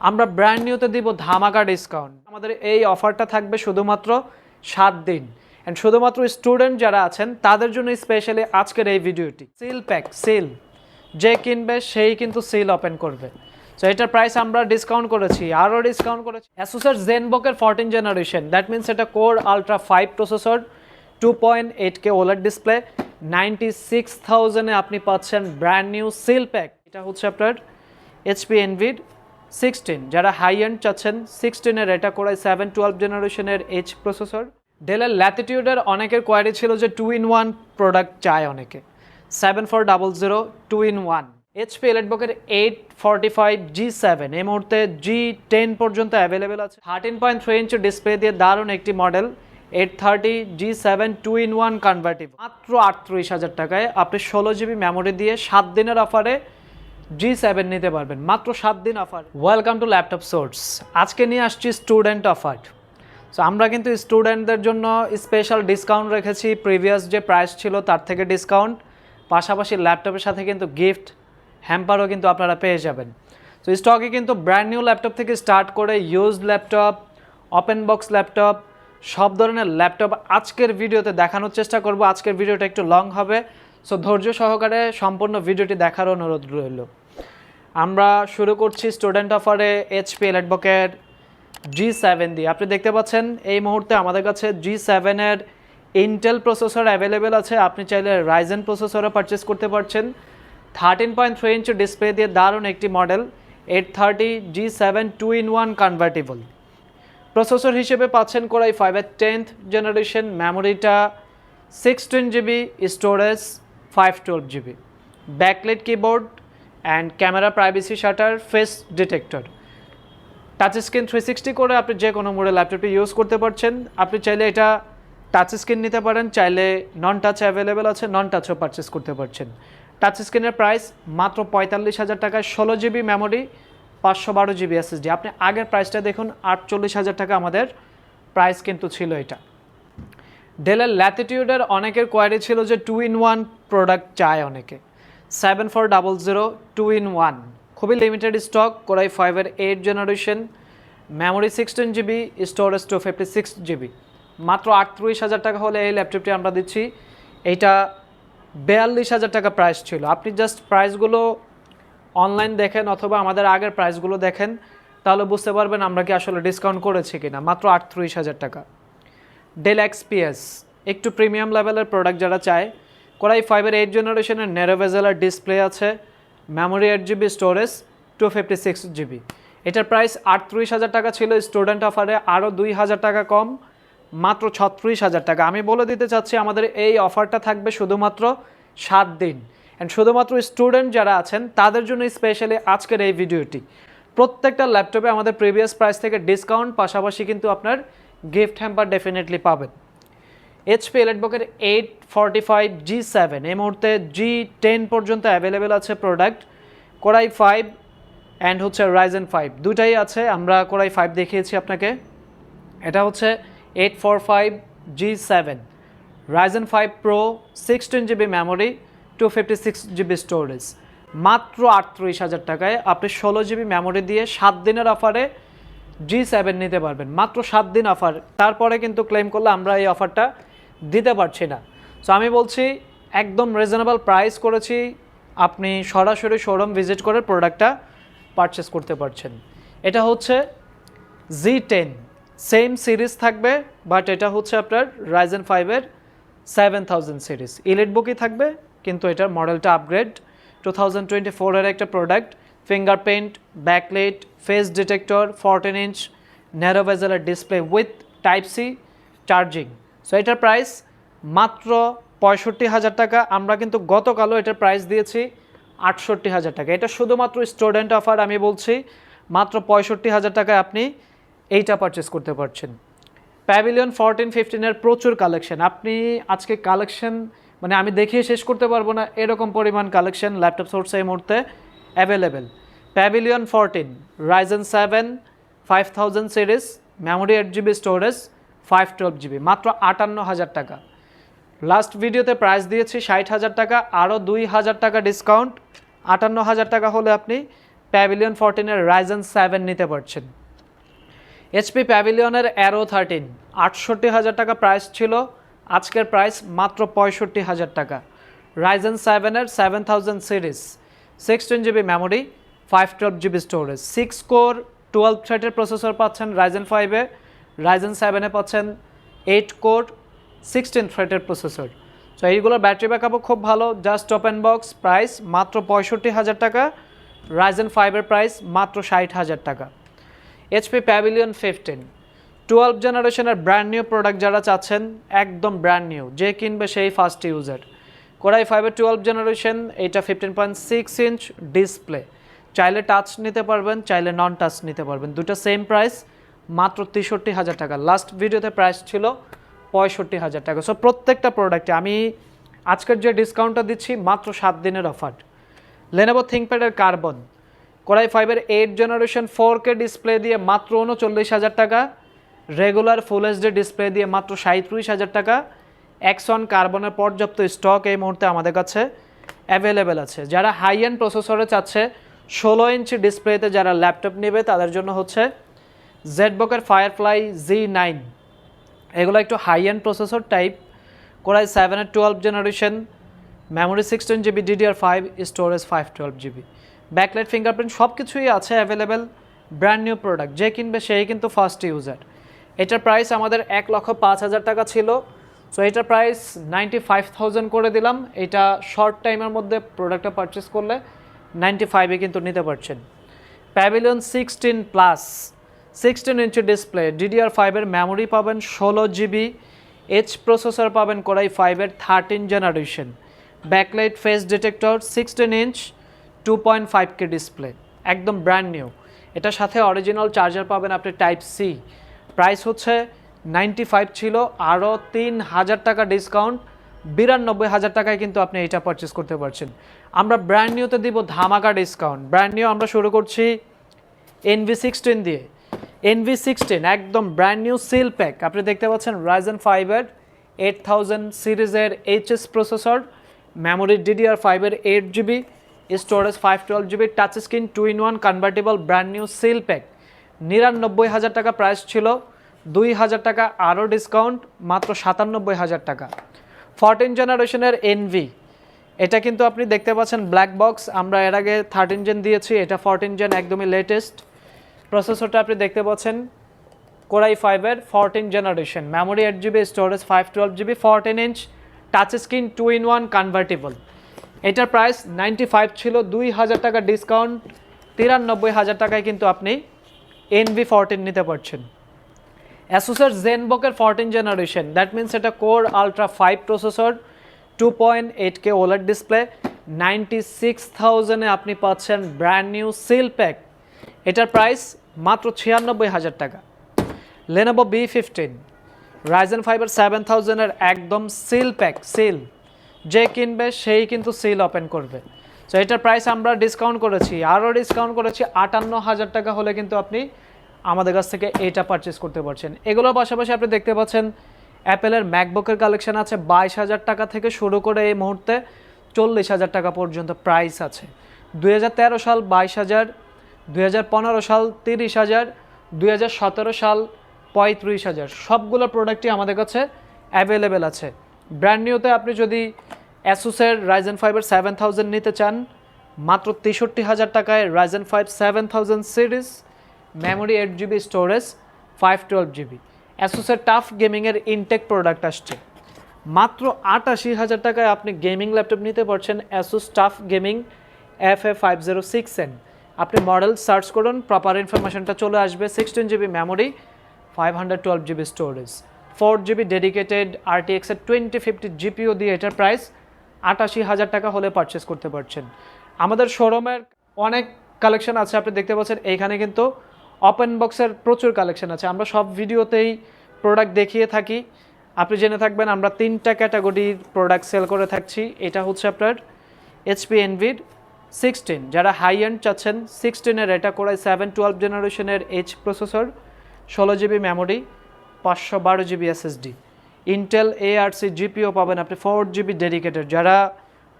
আমরা ব্র্যান্ড নিউতে দিব ধামাকা ডিসকাউন্ট আমাদের এই অফারটা থাকবে শুধুমাত্র সাত দিন। অ্যান্ড শুধুমাত্র স্টুডেন্ট যারা আছেন, তাদের জন্য স্পেশালি আজকের এই ভিডিওটি সিল প্যাক সিল যে কিনবে, সেই কিন্তু সিল ওপেন করবে। সো এটার প্রাইস আমরা ডিসকাউন্ট করেছি, আরও ডিসকাউন্ট করেছি। অ্যাসোসের জেনবকের ফোরটিন জেনারেশন দ্যাট মিনস এটা core ultra five processor two point eight K ওলার display ninety six থাউজেন্ডে আপনি পাচ্ছেন ব্র্যান্ড নিউ সিল প্যাক এটা হচ্ছে আপনার এইচপি এনভিড সিক্সটিন যারা হাই এন্ড চাচ্ছেন সিক্সটিনের এটা করায় সেভেন টুয়েলভ জেনারেশনের এইচ প্রসেসর ডেলের ল্যাটিটিউডের অনেকের কোয়ারি ছিল যে টু ইন ওয়ান প্রোডাক্ট চায় অনেকে। Seven four double zero two in one HP ইলেটবকের eight forty five G seven এই মুহূর্তে জি টেন পর্যন্ত অ্যাভেলেবেল আছে। Thirteen point three inch display দিয়ে দারুণ একটি model eight thirty G seven two in one convertible মাত্র আটত্রিশ হাজার টাকায় আপনি ষোলো জিবি মেমোরি দিয়ে সাত দিনের অফারে জি সেভেন নিতে পারবেন। মাত্র সাত দিন offer welcome to Laptop Source আজকে নিয়ে আসছি স্টুডেন্ট অফার সো আমরা কিন্তু স্টুডেন্টদের জন্য স্পেশাল ডিসকাউন্ট রেখেছি। প্রিভিয়াস যে প্রাইস ছিল, তার থেকে ডিসকাউন্ট পাশাপাশি ল্যাপটপের সাথে কিন্তু গিফট হ্যাম্পারও কিন্তু আপনারা পেয়ে যাবেন। তো স্টকে কিন্তু ব্র্যান্ড নিউ ল্যাপটপ থেকে স্টার্ট করে use laptop open box laptop সব ধরনের ল্যাপটপ আজকের ভিডিওতে দেখানোর চেষ্টা করব। আজকের ভিডিওটা একটু লং হবে। সো ধৈর্য সহকারে সম্পূর্ণ ভিডিওটি দেখার অনুরোধ রইল। আমরা শুরু করছি স্টুডেন্ট অফারে এইচপি এলেটবকের জি সেভেন দিয়ে। আপনি দেখতে পাচ্ছেন, এই মুহূর্তে আমাদের কাছে জি সেভেনের ইন্টেল প্রসেসর অ্যাভেলেবেল আছে। আপনি চাইলে রাইজেন প্রসেসরও পারচেস করতে পারছেন। Thirteen point three inch display দিয়ে দারুণ একটি model eight thirty G seven two in one convertible processor হিসেবে পাচ্ছেন কোরাই ফাইভের tenth generation মেমোরিটা sixteen GB storage five twelve GB backlit keyboard and camera privacy shutter face detector touch screen three sixty করে আপনি যে কোনো মোডে ল্যাপটপটি use করতে পারছেন। আপনি চাইলে এটা টাচ স্ক্রিন নিতে পারেন, চাইলে নন টাচ অ্যাভেলেবেল আছে নন টাচও পারচেস করতে পারছেন। টাচ স্ক্রিনের প্রাইস মাত্র পঁয়তাল্লিশ হাজার টাকায় ষোলো জিবি মেমোরি পাঁচশো বারো জিবি এসএসডি আপনি আগের প্রাইসটা দেখুন, আটচল্লিশ হাজার টাকা আমাদের প্রাইস কিন্তু ছিল এটা। ডেলের ল্যাটিটিউডের অনেকের কোয়ারি ছিল যে টু ইন ওয়ান প্রোডাক্ট চায় অনেকে। Seven four double zero two in one খুবই লিমিটেড স্টক কোরাই ফাইভের eight generation memory sixteen GB storage two fifty six GB মাত্র আটত্রিশ হাজার টাকা হলে এই ল্যাপটপটি আমরা দিচ্ছি। এইটা বিয়াল্লিশ হাজার টাকা প্রাইস ছিল। আপনি জাস্ট প্রাইসগুলো অনলাইন দেখেন অথবা আমাদের আগের প্রাইসগুলো দেখেন, তাহলে বুঝতে পারবেন আমরা কি আসলে ডিসকাউন্ট করেছি কিনা। মাত্র আটত্রিশ হাজার টাকা। ডেল এক্সপিএস একটু প্রিমিয়াম লেভেলের প্রোডাক্ট যারা চায় কোরাই ফাইভের এইট জেনারেশনের নেরোভেজেলার ডিসপ্লে আছে memory eight GB storage two fifty six GB এটার প্রাইস আটত্রিশ হাজার টাকা ছিল স্টুডেন্ট অফারে আরও দুই হাজার টাকা কম, মাত্র ছত্রিশ হাজার টাকা। আমি বলে দিতে চাচ্ছি, আমাদের এই অফারটা থাকবে শুধুমাত্র সাত দিন। অ্যান্ড শুধুমাত্র স্টুডেন্ট যারা আছেন, তাদের জন্য স্পেশালি আজকের এই ভিডিওটি প্রত্যেকটা ল্যাপটপে আমাদের প্রিভিয়াস প্রাইস থেকে ডিসকাউন্ট পাশাপাশি কিন্তু আপনার গিফট হ্যাম্পার ডেফিনেটলি পাবেন। HP এলেটবকের eight forty five G seven এই মুহূর্তে জি টেন পর্যন্ত অ্যাভেলেবেল আছে product core i five and হচ্ছে রাইজেন ফাইভ দুটাই আছে, আমরা কোরাই ফাইভ দেখিয়েছি আপনাকে। এটা হচ্ছে eight four five G seven Ryzen five pro sixteen GB memory two fifty six GB storage মাত্র আটত্রিশ হাজার টাকায় আপনি ষোলো জিবি মেমোরি দিয়ে সাত দিনের অফারে জি সেভেন নিতে পারবেন। মাত্র সাত দিন অফার তারপরে কিন্তু ক্লেম করলে আমরা এই অফারটা দিতে পারছি না। সো আমি বলছি, একদম রিজনেবল প্রাইস করেছি। আপনি সরাসরি শোরুম ভিজিট করে প্রোডাক্টটা পারচেস করতে পারছেন। এটা হচ্ছে জি টেন সেম সিরিজ থাকবে বাট এটা হচ্ছে আপনার রাইজেন ফাইভের সেভেন থাউজেন্ড সিরিজ ইলেট বুকই থাকবে, কিন্তু এটার মডেলটা আপগ্রেড টু থাউজেন্ড টোয়েন্টি ফোরের একটা product fingerprint backlit face detector fourteen inch narrow ভেজেলার display with type C charging so এটার প্রাইস মাত্র পঁয়ষট্টি হাজার টাকা। আমরা কিন্তু গতকালও এটার প্রাইস দিয়েছি আটষট্টি হাজার টাকা। এটা শুধুমাত্র স্টুডেন্ট অফার আমি বলছি, মাত্র পঁয়ষট্টি হাজার টাকায় আপনি এইটা পারচেস করতে পারছেন। প্যাভিলিয়ন ফোরটিন ফিফটিনের প্রচুর কালেকশন আপনি আজকে কালেকশন মানে আমি দেখিয়ে শেষ করতে পারব না, এরকম পরিমাণ কালেকশন ল্যাপটপ সোর্স এই মুহূর্তে। Available Pavilion fourteen Ryzen seven five thousand series memory eight GB storage five twelve GB মাত্র আটান্ন হাজার টাকা। লাস্ট ভিডিওতে প্রাইস দিয়েছি ষাট হাজার টাকা, আরও দুই হাজার টাকা ডিসকাউন্ট আটান্ন হাজার টাকা হলে আপনি প্যাভিলিয়ন ফোরটিনের রাইজেন সেভেন নিতে পারছেন। এইচপি প্যাভিলিয়নের অ্যারো থার্টিন আটষট্টি হাজার টাকা প্রাইস ছিল, আজকের প্রাইস মাত্র পঁয়ষট্টি হাজার টাকা। রাইজেন সেভেনের seven thousand series sixteen GB memory five twelve GB storage six core twelve থ্রেটের processor পাচ্ছেন রাইজেন ফাইভে রাইজেন সেভেনে পাচ্ছেন এইট কোর সিক্সটিন থ্রেটের প্রসেসর তো এইগুলোর ব্যাটারি ব্যাকআপও খুব ভালো জাস্ট ওপেন বক্স প্রাইস মাত্র পঁয়ষট্টি হাজার টাকা রাইজেন ফাইভের প্রাইস মাত্র ষাট হাজার টাকা। এইচপি প্যাভিলিয়ন ফিফটিন টুয়েলভ জেনারেশনের ব্র্যান্ড নিউ প্রোডাক্ট যারা চাচ্ছেন, একদম ব্র্যান্ড নিউ যে কিনবে সেই ফার্স্ট ইউজার কোরাই ফাইভের টুয়েলভ জেনারেশন এইটা fifteen point six inch display চাইলে টাচ নিতে পারবেন, চাইলে নন টাচ নিতে পারবেন। দুটো সেম প্রাইস মাত্র তেষট্টি হাজার টাকা। লাস্ট ভিডিওতে প্রাইস ছিল পঁয়ষট্টি হাজার টাকা। সো প্রত্যেকটা প্রোডাক্টে আমি আজকের যে ডিসকাউন্টটা দিচ্ছি, মাত্র সাত দিনের অফার লেনোভো থিঙ্কপ্যাডের কার্বন কোরাই ফাইভের eight generation four K display দিয়ে মাত্র উনচল্লিশ হাজার টাকা। রেগুলার ফুল এইচডি ডিসপ্লে দিয়ে মাত্র সাঁত্রিশ হাজার টাকা। এক্সন কার্বনের পর্যাপ্ত স্টক এই মুহূর্তে আমাদের কাছে অ্যাভেলেবেল আছে। যারা হাই এন্ড প্রসেসরে চাচ্ছে, ষোলো ইঞ্চি ডিসপ্লেতে যারা ল্যাপটপ নেবে, তাদের জন্য হচ্ছে জেডবকের ফায়ারফ্লাই জি নাইন এগুলো একটু high end processor type core i সেভেনের twelve generation memory sixteen GB DDR five storage five twelve GB backlight fingerprint সব কিছুই আছে অ্যাভেলেবেল ব্র্যান্ড নিউ প্রোডাক্ট যে কিনবে সেই কিন্তু ফার্স্ট ইউজার এটার প্রাইস আমাদের এক লক্ষ পাঁচ হাজার টাকা ছিল। সো এটা প্রাইস নাইনটি ফাইভ থাউজেন্ড করে দিলাম। এটা শর্ট টাইমের মধ্যে প্রোডাক্টটা পারচেস করলে নাইনটি ফাইভে কিন্তু নিতে পারছেন। Pavilion sixteen plus sixteen inch display DDR ফাইভের মেমোরি পাবেন, ষোলো জিবি এইচ প্রসেসর পাবেন কোরাই ফাইভের thirteen generation backlight face detector sixteen inch two point five K display একদম ব্র্যান্ড নিউ এটার সাথে অরিজিনাল চার্জার পাবেন আপনি টাইপ সি প্রাইস হচ্ছে নাইনটি ফাইভ ছিল, আরও তিন হাজার টাকা ডিসকাউন্ট বিরানব্বই হাজার টাকায় কিন্তু আপনি এটা পারচেস করতে পারছেন। আমরা ব্র্যান্ড নিউতে দিব ধামাকা ডিসকাউন্ট ব্র্যান্ড নিউ আমরা শুরু করছি এনভি সিক্সটিন দিয়ে। এনভি সিক্সটিন একদম ব্র্যান্ড নিউ সিল প্যাক আপনি দেখতে পাচ্ছেন রাইজেন ফাইভের এইট থাউজেন্ড সিরিজের এইচএস প্রসেসর মেমোরি ডিডিআর ফাইভের eight GB storage five twelve GB touch screen two in one convertible brand new seal pack নিরানব্বই হাজার টাকা প্রাইস ছিল। দুই হাজার টাকা, আরও ডিসকাউন্ট মাত্র সাতানব্বই হাজার টাকা। ফরটিন জেনারেশনের এনভি এটা কিন্তু আপনি দেখতে পাচ্ছেন ব্ল্যাক বক্স আমরা এর আগে থার্টিন জেন দিয়েছি, এটা ফরটিন জেন একদমই লেটেস্ট প্রসেসরটা আপনি দেখতে পাচ্ছেন, কোরাই ফাইভের fourteen generation memory eight GB storage five twelve GB fourteen inch touch screen two in one convertible এটার প্রাইস নাইনটি ফাইভ ছিল, দুই হাজার টাকা ডিসকাউন্ট তিরানব্বই হাজার টাকায় কিন্তু আপনি এনভি ফরটিন নিতে পারছেন। অ্যাসুসের জেনবকের ফরটিন জেনারেশন দ্যাট মিনস এটা core ultra five processor two point eight K OLED display ninety six থাউজেন্ডে আপনি পাচ্ছেন ব্র্যান্ড নিউ সিল প্যাক এটার প্রাইস মাত্র ছিয়ানব্বই হাজার টাকা। লেনোভো বি ফিফটিন রাইজেন ফাইবার সেভেন থাউজেন্ডের একদম সিল প্যাক সিল যে কিনবে সেই কিন্তু সিল ওপেন করবে। সো এটার প্রাইস আমরা ডিসকাউন্ট করেছি। আরও ডিসকাউন্ট করেছি আটান্ন হাজার টাকা হলে কিন্তু আপনি আমাদের কাছ থেকে এটা পারচেস করতে পারছেন। এগুলোর পাশাপাশি আপনি দেখতে পাচ্ছেন অ্যাপেলের ম্যাকবুকের কালেকশন আছে, বাইশ হাজার টাকা থেকে শুরু করে এই মুহূর্তে চল্লিশ হাজার টাকা পর্যন্ত প্রাইস আছে। দুই হাজার তেরো সাল বাইশ হাজার, দুই সাল তিরিশ হাজার, দুই সাল পঁয়ত্রিশ হাজার। সবগুলো প্রোডাক্টই আমাদের কাছে অ্যাভেলেবেল আছে। ব্র্যান্ড নিউতে আপনি যদি অ্যাসুসের রাইজেন ফাইভের সেভেন থাউজেন্ড নিতে চান, মাত্র তেষট্টি হাজার টাকায় Ryzen five seven thousand series memory eight GB storage five twelve GB অ্যাসোসের TUF গেমিংয়ের ইনটেক প্রোডাক্ট আসছে। মাত্র আটাশি হাজার টাকায় আপনি গেমিং ল্যাপটপ নিতে পারছেন Asus TUF gaming F A five zero six N আপনি মডেল সার্চ করুন প্রপার ইনফরমেশনটা চলে আসবে sixteen GB memory five hundred twelve GB storage four GB dedicated আরটিএক্সের twenty fifty GPU দিয়ে এটার প্রাইস আটাশি হাজার টাকা হলে পারচেস করতে পারছেন। আমাদের শোরুমের অনেক কালেকশন আছে, আপনি দেখতে পাচ্ছেন, এইখানে কিন্তু ওপেন বক্সের প্রচুর কালেকশন আছে। আমরা সব ভিডিওতেই প্রোডাক্ট দেখিয়ে থাকি। আপনি জেনে থাকবেন, আমরা তিনটা ক্যাটাগরির প্রোডাক্ট সেল করে থাকছি। এটা হচ্ছে আপনার এইচপি এনভিড সিক্সটিন যারা হাই এন্ড চাচ্ছেন সিক্সটিনের এটা করায় সেভেন টুয়েলভ জেনারেশনের এইচ প্রসেসর ষোলো জিবি মেমোরি পাঁচশো বারো GB SSD Intel Arc GPU পাবেন আপনি ফোর জিবি ডেডিকেটেড যারা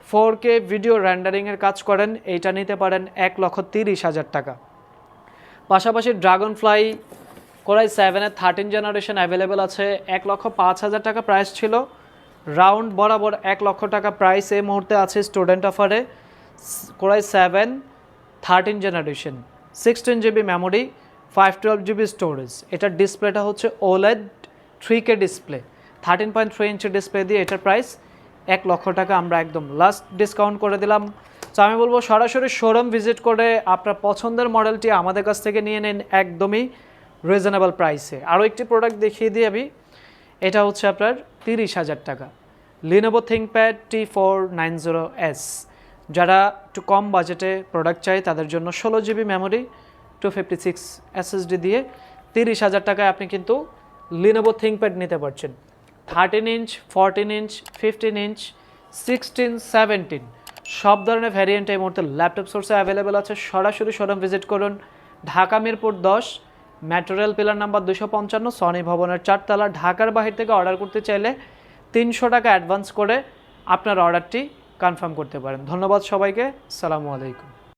ফোর কে ভিডিও র্যান্ডারিংয়ের কাজ করেন, এইটা নিতে পারেন এক লক্ষ তিরিশ হাজার টাকা। পাশাপাশি ড্রাগন ফ্লাই কোরাই সেভেনের থার্টিন জেনারেশন অ্যাভেলেবেল আছে, এক লক্ষ পাঁচ হাজার টাকা প্রাইস ছিল। রাউন্ড বরাবর এক লক্ষ টাকা প্রাইস এই মুহূর্তে আছে স্টুডেন্ট অফারে core i seven thirteen generation sixteen GB memory five twelve GB storage এটার ডিসপ্লেটা হচ্ছে OLED three K display thirteen point three inch display দিয়ে এটার প্রাইস এক লক্ষ টাকা আমরা একদম লাস্ট ডিসকাউন্ট করে দিলাম। তো আমি বলব সরাসরি শোরুম ভিজিট করে আপনার পছন্দের মডেলটি আমাদের কাছ থেকে নিয়ে নিন একদমই রিজনেবল প্রাইসে আরও একটি প্রোডাক্ট দেখিয়ে দিই আমি। এটা হচ্ছে আপনার তিরিশ হাজার টাকা। Lenovo ThinkPad T four nine zero S যারা একটু কম বাজেটে প্রোডাক্ট চাই, তাদের জন্য ষোলো GB memory two fifty six SSD দিয়ে তিরিশ হাজার টাকায় আপনি কিন্তু লিনোভো থিঙ্কপ্যাড নিতে পারছেন। Thirteen inch fourteen inch fifteen inch sixteen seventeen সব ধরনের ভ্যারিয়েন্ট এই মুহূর্তে ল্যাপটপ সোর্সে অ্যাভেলেবেল আছে। সরাসরি শোরুম ভিজিট করুন। ঢাকা মিরপুর দশ ম্যাটেরিয়াল পিলার নাম্বার দুশো পঞ্চান্ন সনি ভবনের চারতলা। ঢাকার বাহির থেকে অর্ডার করতে চাইলে তিনশো টাকা অ্যাডভান্স করে আপনার অর্ডারটি কনফার্ম করতে পারেন। ধন্যবাদ সবাইকে। সালামু আলাইকুম।